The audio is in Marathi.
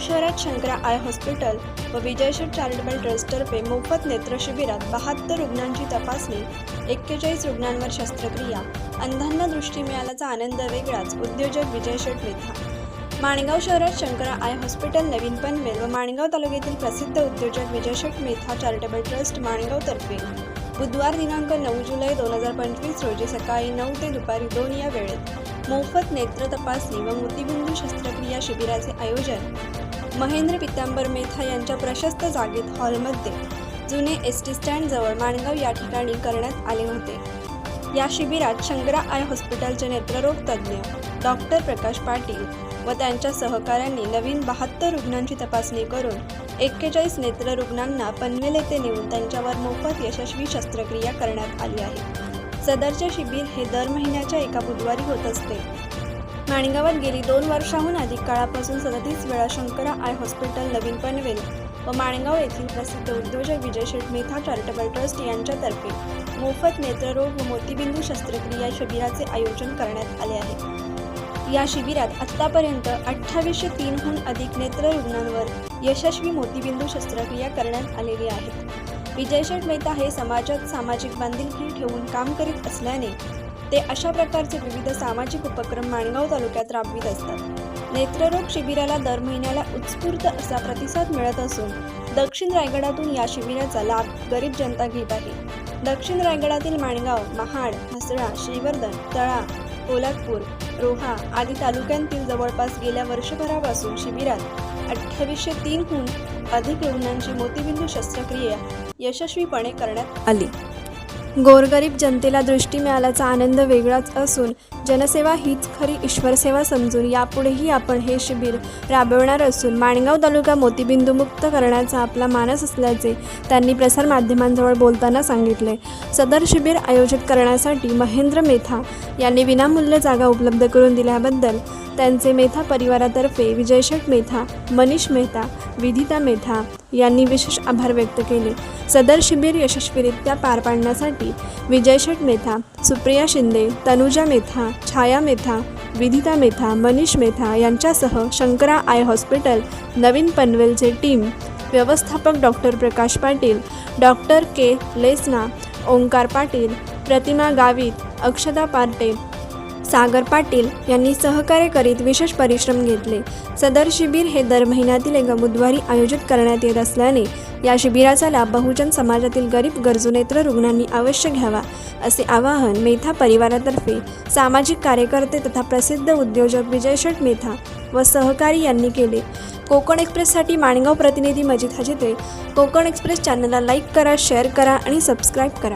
शहरात शंकरा आय हॉस्पिटल व विजयशेठ चॅरिटेबल ट्रस्टतर्फे मोफत नेत्रशिबिरात बहात्तर रुग्णांची तपासणी एक्केचाळीस रुग्णांवर शस्त्रक्रिया अंधांना दृष्टी मिळाल्याचा आनंद वेगळाच उद्योजक विजयशेठ मेथा माणगाव शहरात शंकरा आय हॉस्पिटल नवीन पनवेल व माणगाव तालुक्यातील प्रसिद्ध उद्योजक विजयशेठ मेथा चॅरिटेबल ट्रस्ट माणगावतर्फे बुधवार दिनांक नऊ जुलै दोन हजार पंचवीस रोजी सकाळी नऊ ते दुपारी दोन या वेळेत मोफत नेत्र तपासणी व मोतीबिंदू शस्त्रक्रिया शिबिराचे आयोजन महेंद्र पितांबर मेथा यांच्या प्रशस्त जागेत हॉलमध्ये जुने एस टी स्टँडजवळ माणगाव या ठिकाणी करण्यात आले होते. या शिबिरात शंकरा आय हॉस्पिटलचे नेत्ररोग तज्ज्ञ डॉक्टर प्रकाश पाटील व त्यांच्या सहकाऱ्यांनी नवीन बहात्तर रुग्णांची तपासणी करून एक्केचाळीस नेत्ररुग्णांना पनवेल येथे नेऊन त्यांच्यावर मोफत यशस्वी शस्त्रक्रिया करण्यात आली आहे. सदरचे शिबिर हे दर महिन्याच्या एका बुधवारी होत असते. माणगावात गेली दोन वर्षाहून अधिक काळापासून सदतीस वेळा शंकरा आय हॉस्पिटल नवीन पनवेल व माणगाव येथील प्रसिद्ध उद्योजक विजय शेठ मेथा चॅरिटेबल ट्रस्ट यांच्यातर्फे मोफत नेत्ररोग व मोतीबिंदू शस्त्रक्रिया शिबिराचे आयोजन करण्यात आले आहे. या शिबिरात आत्तापर्यंत अठ्ठावीसशे तीनहून अधिक नेत्र रुग्णांवर यशस्वी मोतीबिंदू शस्त्रक्रिया करण्यात आलेली आहे. विजयशेठ मेहता हे समाजात सामाजिक बांधिलकी ठेवून काम करीत असल्याने ते अशा प्रकारचे विविध सामाजिक उपक्रम माणगाव तालुक्यात राबवित असतात. नेत्ररोग शिबिराला दर महिन्याला उत्स्फूर्त असा प्रतिसाद मिळत असून दक्षिण रायगडातून या शिबिराचा लाभ गरीब जनता घेत आहे. दक्षिण रायगडातील माणगाव महाड हसळा श्रीवर्धन तळा पोलादपूर रोहा आदी तालुक्यांतील जवळपास गेल्या वर्षभरापासून शिबिरात अठ्ठावीसशे तीनहून अधिक रुग्णांची मोतीबिंदू शस्त्रक्रिया यशस्वीपणे करण्यात आली. गोरगरीब जनतेला दृष्टी मिळाल्याचा आनंद वेगळाच असून जनसेवा हीच खरी ईश्वरसेवा समजून यापुढेही आपण हे शिबिर राबवणार असून माणगाव तालुका मोतीबिंदूमुक्त करण्याचा आपला मानस असल्याचे त्यांनी प्रसारमाध्यमांजवळ बोलताना सांगितले. सदर शिबिर आयोजित करण्यासाठी महेंद्र मेथा यांनी विनामूल्य जागा उपलब्ध करून दिल्याबद्दल त्यांचे मेथा परिवारातर्फे विजयशेठ मेथा मनीष मेहता विधिता मेथा यांनी विशेष आभार व्यक्त केले. सदर शिबिर यशस्वीरित्या पार पाडण्यासाठी विजयशेठ मेथा सुप्रिया शिंदे तनुजा मेथा छाया मेथा विधिता मेथा मनीष मेथा यांच्यासह शंकरा आय हॉस्पिटल नवीन पनवेलचे टीम व्यवस्थापक doctor Prakash Patil doctor K. Lesana Omkar Patil Pratima Gavit Akshada Parte Sagar Patil यांनी सहकार्य करीत विशेष परिश्रम घेतले. सदर शिबिर हे दर महिन्यातील एका बुधवारी आयोजित करण्यात येत असल्याने या शिबिराचा लाभ बहुजन समाजातील गरीब गरजू नेत्र रुग्णांनी अवश्य घ्यावा असे आवाहन मेथा परिवारातर्फे सामाजिक कार्यकर्ते तथा प्रसिद्ध उद्योजक विजय शेठ मेथा व सहकारी यांनी केले. कोकण एक्सप्रेससाठी माणगाव प्रतिनिधी मजिद हजिते. कोकण एक्सप्रेस चॅनलला लाईक करा शेअर करा आणि सबस्क्राईब करा.